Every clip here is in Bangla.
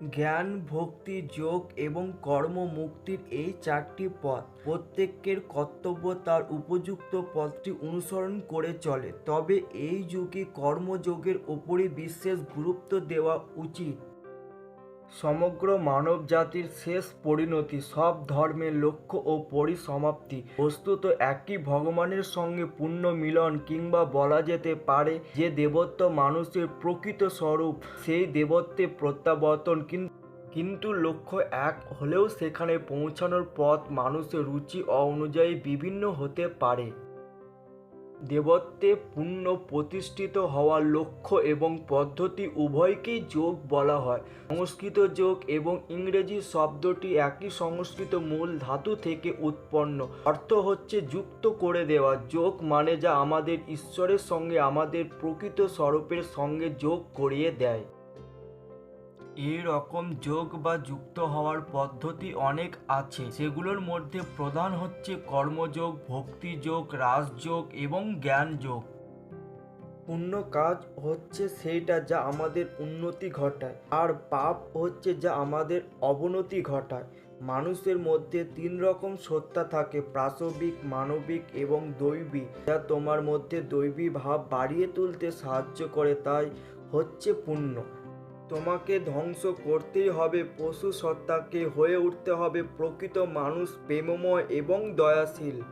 জ্ঞান, ভক্তি, যোগ এবং কর্ম মুক্তির এই চারটি পথ প্রত্যেকের কর্তব্য তার উপযুক্ত পথটি অনুসরণ করে চলে। তবে এই যুগে কর্মযোগের ওপরই বিশেষ গুরুত্ব দেওয়া উচিত। সমগ্র মানব জাতির শেষ পরিণতি, সব ধর্মের লক্ষ্য ও পরিসমাপ্তি। বস্তুত একই ভগবানের সঙ্গে পূর্ণ মিলন কিংবা বলা যেতে পারে যে দেবত্ব মানুষের প্রকৃত স্বরূপ, সেই দেবত্বে প্রত্যাবর্তন কিন্তু কিন্তু লক্ষ্য এক হলেও সেখানে পৌঁছানোর পথ মানুষের রুচি অনুযায়ী বিভিন্ন হতে পারে। দেবত্বে পূর্ণ প্রতিষ্ঠিত হওয়ার লক্ষ্য এবং পদ্ধতি উভয়কেই যোগ বলা হয়। সংস্কৃত যোগ এবং ইংরেজি শব্দটি একই সংস্কৃত মূল ধাতু থেকে উৎপন্ন। অর্থ হচ্ছে যুক্ত করে দেওয়া। যোগ মানে যা আমাদের ঈশ্বরের সঙ্গে আমাদের প্রকৃত স্বরূপের সঙ্গে যোগ করিয়ে দেয়। এই রকম যোগ বা যুক্ত হওয়ার পদ্ধতি অনেক আছে। সেগুলোর মধ্যে প্রধান হচ্ছে কর্মযোগ, ভক্তিযোগ, রাজযোগ এবং জ্ঞানযোগ। পুণ্য কাজ হচ্ছে সেইটা যা আমাদের উন্নতি ঘটায়, আর পাপ হচ্ছে যা আমাদের অবনতি ঘটায়। মানুষের মধ্যে তিন রকম সত্তা থাকে, প্রাসবিক, মানবিক এবং দৈবী। যা তোমার মধ্যে দৈবী ভাব বাড়িয়ে তুলতে সাহায্য করে, তাই হচ্ছে পুণ্য। তোমাকে ধ্বংস করতেই হবে, পশু সত্তাকে হয়ে উঠতে হবে, প্রকৃত মানুষ প্রেমময় এবং দয়াশীল।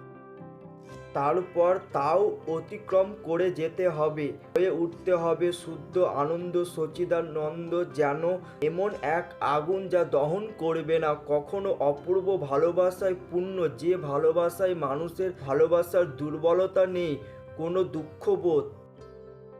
তারপর তাও অতিক্রম করে যেতে হবে, হয়ে উঠতে হবে শুদ্ধ আনন্দ, সচিদানন্দ যেন এমন এক আগুন যা দহন করবে না। কখনো অপূর্ব ভালোবাসায় পূর্ণ, যে ভালোবাসায় মানুষের ভালোবাসার দুর্বলতা নেই, কোনো দুঃখবোধ।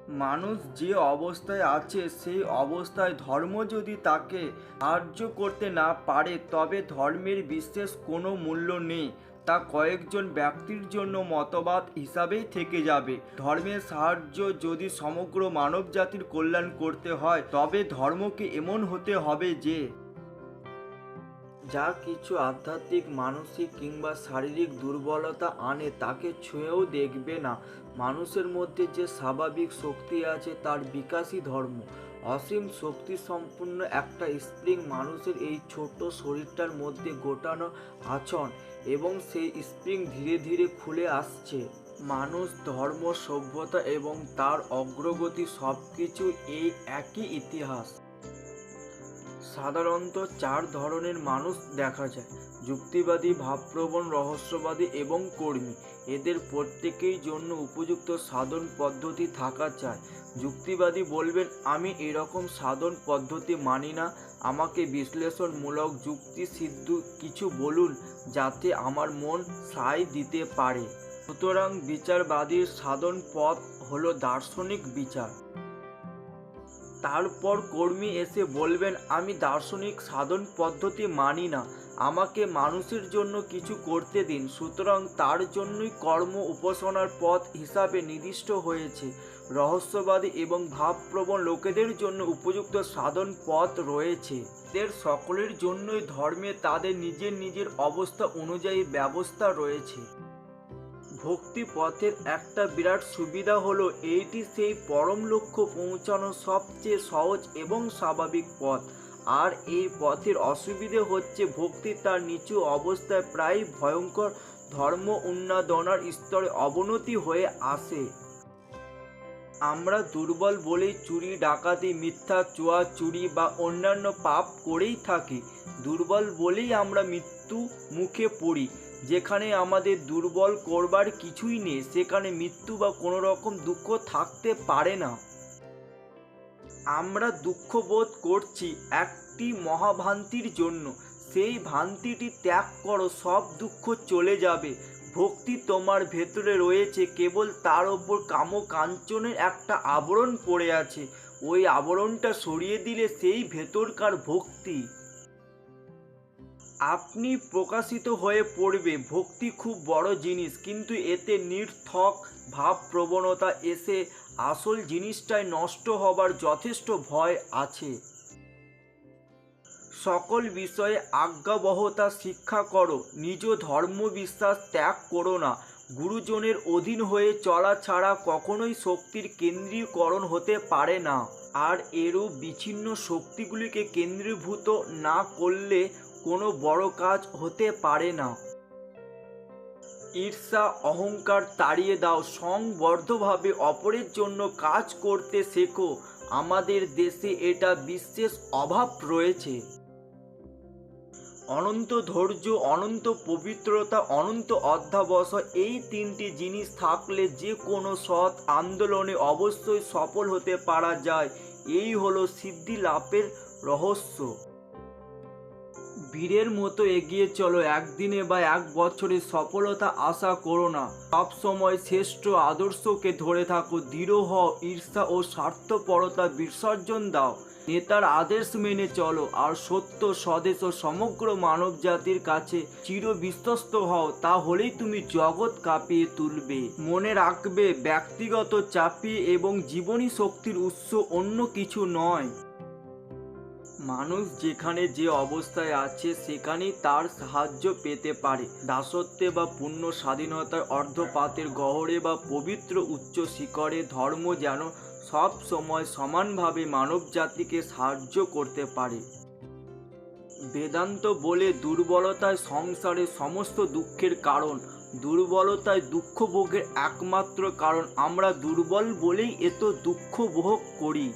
মানুষ যে অবস্থায় আছে, সেই অবস্থায় ধর্ম যদি তাকে সাহায্য করতে না পারে, তবে ধর্মের বিশেষ কোনো মূল্য নেই। তা কয়েকজন ব্যক্তির জন্য মতবাদ হিসাবেই থেকে যাবে। ধর্মের সাহায্য যদি সমগ্র মানব জাতির কল্যাণ করতে হয়, তবে ধর্মকে এমন হতে হবে যে যা কিছু আধ্যাত্মিক, মানসিক কিংবা শারীরিক দুর্বলতা আনে, তাকে ছুঁয়েও দেখবে না। মানুষের মধ্যে যে স্বাভাবিক শক্তি আছে, তার বিকাশই ধর্ম। অসীম শক্তি সম্পূর্ণ একটা স্প্রিং মানুষের এই ছোট শরীরটার মধ্যে গোটানো আছন এবং সেই স্প্রিং ধীরে ধীরে খুলে আসছে। মানুষ, ধর্ম, সভ্যতা এবং তার অগ্রগতি সব কিছু এই একই ইতিহাস। সাধারণত চার ধরনের মানুষ দেখা যায়, যুক্তিবাদী, ভাবপ্রবণ, রহস্যবাদী এবং কর্মী। এদের প্রত্যেকেই জন্য উপযুক্ত সাধন পদ্ধতি থাকা চায় যুক্তিবাদী বলবেন, আমি এরকম সাধন পদ্ধতি মানি না। আমাকে বিশ্লেষণমূলক যুক্তি সিদ্ধ কিছু বলুন যাতে আমার মন সায় দিতে পারে। সুতরাং বিচারবাদীর সাধন পথ হলো দার্শনিক বিচার। তারপর কর্মী এসে বলবেন, আমি দার্শনিক সাধন পদ্ধতি মানি না। আমাকে মানুষের জন্য কিছু করতে দিন। সুতরাং তার জন্যই কর্ম উপাসনার পথ হিসাবে নির্দিষ্ট হয়েছে। রহস্যবাদী এবং ভাবপ্রবণ লোকেদের জন্য উপযুক্ত সাধন পথ রয়েছে। এদের সকলের জন্যই ধর্মে তাদের নিজের নিজের অবস্থা অনুযায়ী ব্যবস্থা রয়েছে। ভক্তি পথের একটা বিরাট সুবিধা হলো এইটি সেই পরম লক্ষ্য পৌঁছানোর সবচেয়ে সহজ এবং স্বাভাবিক পথ। আর এই পথের অসুবিধে হচ্ছে ভক্তি তার নিচু অবস্থায় প্রায় ভয়ঙ্কর ধর্ম উন্মাদনার স্তরে অবনতি হয়ে আসে। আমরা দুর্বল বলেই চুরি, ডাকাতি, মিথ্যা, চুয়া, চুরি বা অন্যান্য পাপ করেই থাকি। দুর্বল বলেই আমরা মৃত্যু মুখে পড়ি। যেখানে আমাদের দুর্বল করবার কিছুই নেই, সেখানে মৃত্যু বা কোনো রকম দুঃখ থাকতে পারে না। আমরা দুঃখ বোধ করছি একটি মহাভ্রান্তির জন্য। সেই ভ্রান্তিটি ত্যাগ করো, সব দুঃখ চলে যাবে। ভক্তি তোমার ভেতরে রয়েছে, কেবল তার ওপর কামকাঞ্চনের একটা আবরণ পড়ে আছে। ওই আবরণটা সরিয়ে দিলে সেই ভেতরকার ভক্তি। আপনি প্রকাশিত হয়ে পড়বে ভক্তি খুব বড় জিনিস, কিন্তু এতে নির্থক ভাব প্রবণতা এসে আসল জিনিসটাই নষ্ট হবার যথেষ্ট ভয় আছে। সকল বিষয়ে আজ্ঞাবহতা শিক্ষা করো, নিজ ধর্ম বিশ্বাস ত্যাগ করো না। গুরুজনের অধীন হয়ে চলা ছাড়া কখনোই শক্তির কেন্দ্রীকরণ হতে পারে না। আর এরও বিচ্ছিন্ন শক্তিগুলিকে কেন্দ্রীভূত না করলে কোনো বড় কাজ হতে পারে না। ঈর্ষা, অহংকার তাড়িয়ে দাও, সংবদ্ধভাবে অপরের জন্য কাজ করতে শেখো। আমাদের দেশে এটা বিশেষ অভাব রয়েছে। অনন্ত ধৈর্য, অনন্ত পবিত্রতা, অনন্ত অধ্যাবসায় এই তিনটি জিনিস থাকলে যে কোনো সৎ আন্দোলনে অবশ্যই সফল হতে পারা যায়। এই হলো সিদ্ধি লাভের রহস্য। বীরের মতো এগিয়ে চলো, একদিনে বা এক বছরে সফলতা আশা করো না। সব সময় শ্রেষ্ঠ আদর্শকে ধরে থাকো, দৃঢ় হও, ঈর্ষা ও স্বার্থপরতা বিসর্জন দাও। নেতার আদেশ মেনে চলো, আর সত্য, স্বদেশ ও সমগ্র মানব জাতির কাছে চির বিশ্বস্ত হও, তাহলেই তুমি জগৎ কাঁপিয়ে তুলবে। মনে রাখবে, ব্যক্তিগত চাপি এবং জীবনী শক্তির উৎস অন্য কিছু নয়। মানুষ যেখানে যে অবস্থায় আছে, সেখানেই তার সাহায্য পেতে পারে। দাসত্বে বা পূর্ণ স্বাধীনতার অর্ধপাতের গহরে বা পবিত্র উচ্চ শিখরে ধর্ম যেন সব সময় সমানভাবে মানব জাতিকে সাহায্য করতে পারে। বেদান্ত বলে দুর্বলতায় সংসারে সমস্ত দুঃখের কারণ, দুর্বলতায় দুঃখ ভোগের একমাত্র কারণ। আমরা দুর্বল বলেই এত দুঃখ ভোগ করি।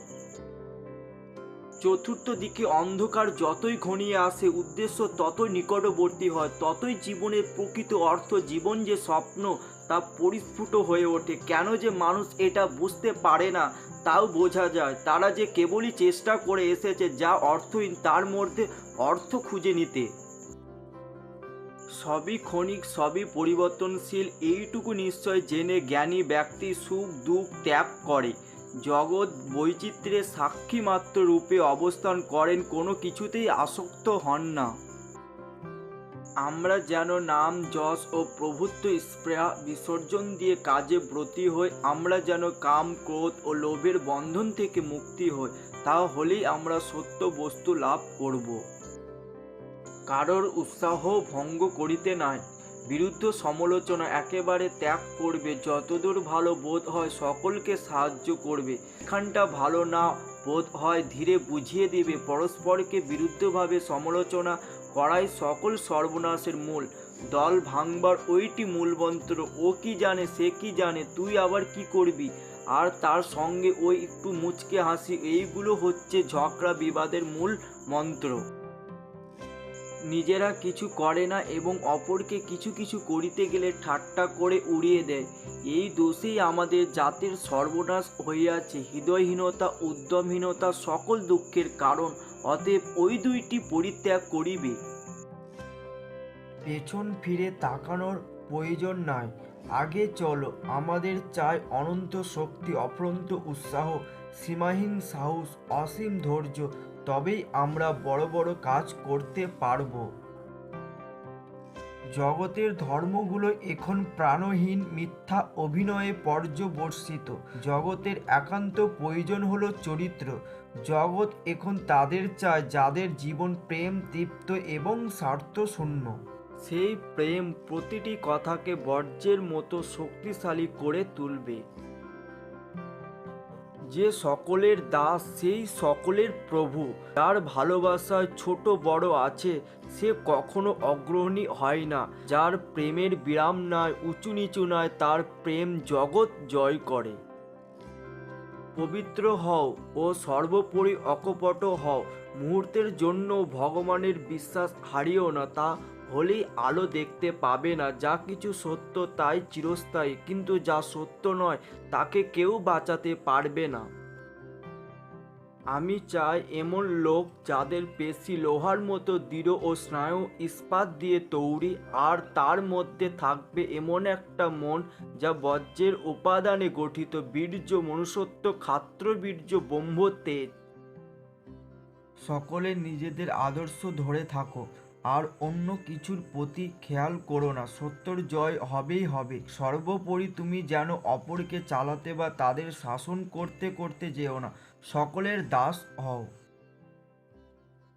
চতুর্থ দিকে অন্ধকার যতই ঘনিয়ে আসে, উদ্দেশ্য ততই নিকটবর্তী হয়, ততই জীবনের প্রকৃত অর্থ জীবন যে স্বপ্ন, তা পরিস্ফুট হয়ে ওঠে। কেন যে মানুষ এটা বুঝতে পারে না, তাও বোঝা যায়, তারা যে কেবলই চেষ্টা করে এসেছে, যা অর্থহীন, তার মধ্যে অর্থ খুঁজে নিতে। সবই ক্ষণিক, সবই পরিবর্তনশীল, এইটুকু নিশ্চয় জেনে জ্ঞানী ব্যক্তি সুখ দুঃখ ত্যাগ করে। জগৎ বৈচিত্র্যের সাক্ষী মাত্র রূপে অবস্থান করেন, কোনো কিছুতেই আসক্ত হন না। আমরা যেন নাম, যশ ও প্রভুত্ব স্প্রেহা বিসর্জন দিয়ে কাজে ব্রতী হই, আমরা যেন কাম, ক্রোধ ও লোভের বন্ধন থেকে মুক্তি হই তাহলেই আমরা সত্য বস্তু লাভ করব। কারোর উৎসাহ ভঙ্গ করিতে নাই। বিরুদ্ধ সমালোচনা একেবারে ত্যাগ করবে, যতদূর ভালো বোধ হয় সকলকে সাহায্য করবে। এখানটা ভালো না বোধ হয় ধীরে বুঝিয়ে দেবে, পরস্পরকে বিরুদ্ধভাবে সমালোচনা করাই সকল সর্বনাশের মূল। দল ভাঙবার ওইটি মূলমন্ত্র, ও কি জানে, সে কি জানে, তুই আবার কি করবি? আর তার সঙ্গে ওই একটু মুচকে হাসি, এইগুলো হচ্ছে ঝগড়া বিবাদের মূল মন্ত্র। নিজেরা কিছু করে না এবং অপরকে কিছু কিছু করিতে গেলে ঠাট্টা করে উড়িয়ে দেয়। এই দোষেই আমাদের জাতির সর্বনাশ হইয়াছে। হৃদয়হীনতা, উদ্যমহীনতা সকল দুঃখের কারণ। অতএব ওই দুইটি পরিত্যাগ করিবে। পেছন ফিরে তাকানোর প্রয়োজন নাই। আগে চলো, আমাদের চাই অনন্ত শক্তি, অফ্রন্ত উৎসাহ। সীমাহীন সাহস, অসীম ধৈর্য, তবেই আমরা বড় বড় কাজ করতে পারব। জগতের ধর্মগুলো এখন প্রাণহীন মিথ্যা অভিনয়ে পর্যবর্ষিত। জগতের একান্ত প্রয়োজন হলো চরিত্র। জগৎ এখন তাদের চায় যাদের জীবন প্রেম, তৃপ্ত এবং স্বার্থশূন্য। সেই প্রেম প্রতিটি কথাকে বর্জ্যের মতো শক্তিশালী করে তুলবে। যে সকলের দাস, সেই সকলের প্রভু। যার ভালোবাসায় ছোট বড় আছে, সে কখনো অগ্রহণী হয় না। যার প্রেমের বিরাম নয় উঁচু নিচু নয় তার প্রেম জগৎ জয় করে। পবিত্র হও ও সর্বোপরি অকপট হও। মুহূর্তের জন্য ভগবানের বিশ্বাস হারিও না, তা হলেই আলো দেখতে পাবে না। যা কিছু সত্য তাই চিরস্থায়ী, কিন্তু যা সত্য নয় তাকে কেউ বাঁচাতে পারবে না। আমি চাই এমন লোক যাদের পেশি লোহার মতো দৃঢ় ও স্নায়ু ইস্পাত দিয়ে তৈরি, আর তার মধ্যে থাকবে এমন একটা মন যা বজ্রের উপাদানে গঠিত বীর্য, মনুষ্যত্ব খাত্র বীর্য ব্রহ্ম তেজ সকলে নিজেদের আদর্শ ধরে থাকো আর অন্য কিছুর প্রতি খেয়াল করো না। সত্যর জয় হবেই হবে। সর্বোপরি তুমি যেন অপরকে চালাতে বা তাদের শাসন করতে করতে যেও না। সকলের দাস হও।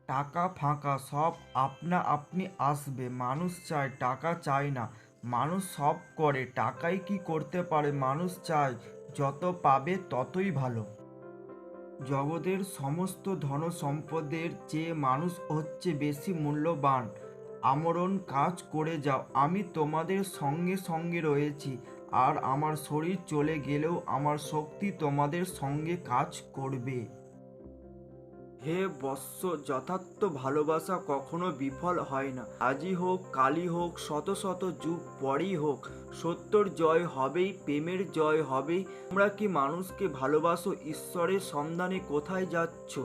টাকা ফাঁকা, সব আপনা আপনি আসবে। মানুষ চায়, টাকা চায় না। মানুষ সব করে, টাকাই কি করতে পারে? মানুষ চায়, যত পাবে ততই ভালো। জগতের সমস্ত ধন সম্পদের চেয়ে মানুষ হচ্ছে বেশি মূল্যবান। আমরণ কাজ করে যাও, আমি তোমাদের সঙ্গে সঙ্গে রয়েছি, আর আমার শরীর চলে গেলেও আমার শক্তি তোমাদের সঙ্গে কাজ করবে। হে বৎস, যথার্থ ভালোবাসা কখনো বিফল হয় না। আজই হোক, কালই হোক, শত শত যুগ পরেই হোক, সত্যর জয় হবেই, প্রেমের জয় হবেই। তোমরা কি মানুষকে ভালোবাসো? ঈশ্বরের সন্ধানে কোথায় যাচ্ছ?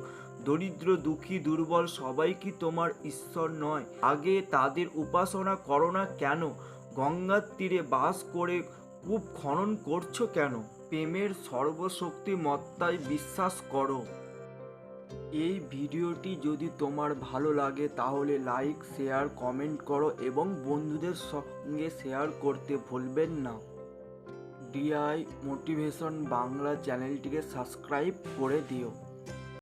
দরিদ্র, দুঃখী, দুর্বল সবাই কি তোমার ঈশ্বর নয়? আগে তাদের উপাসনা করো না কেন? গঙ্গার তীরে বাস করে কূপ খনন করছ কেন? প্রেমের সর্বশক্তি মত্তায় বিশ্বাস করো। এই ভিডিওটি যদি তোমার ভালো লাগে তাহলে লাইক শেয়ার কমেন্ট করো এবং বন্ধুদের সঙ্গে শেয়ার করতে ভুলবেন না। ডিআই মোটিভেশন বাংলা চ্যানেলটিকে সাবস্ক্রাইব করে দিও।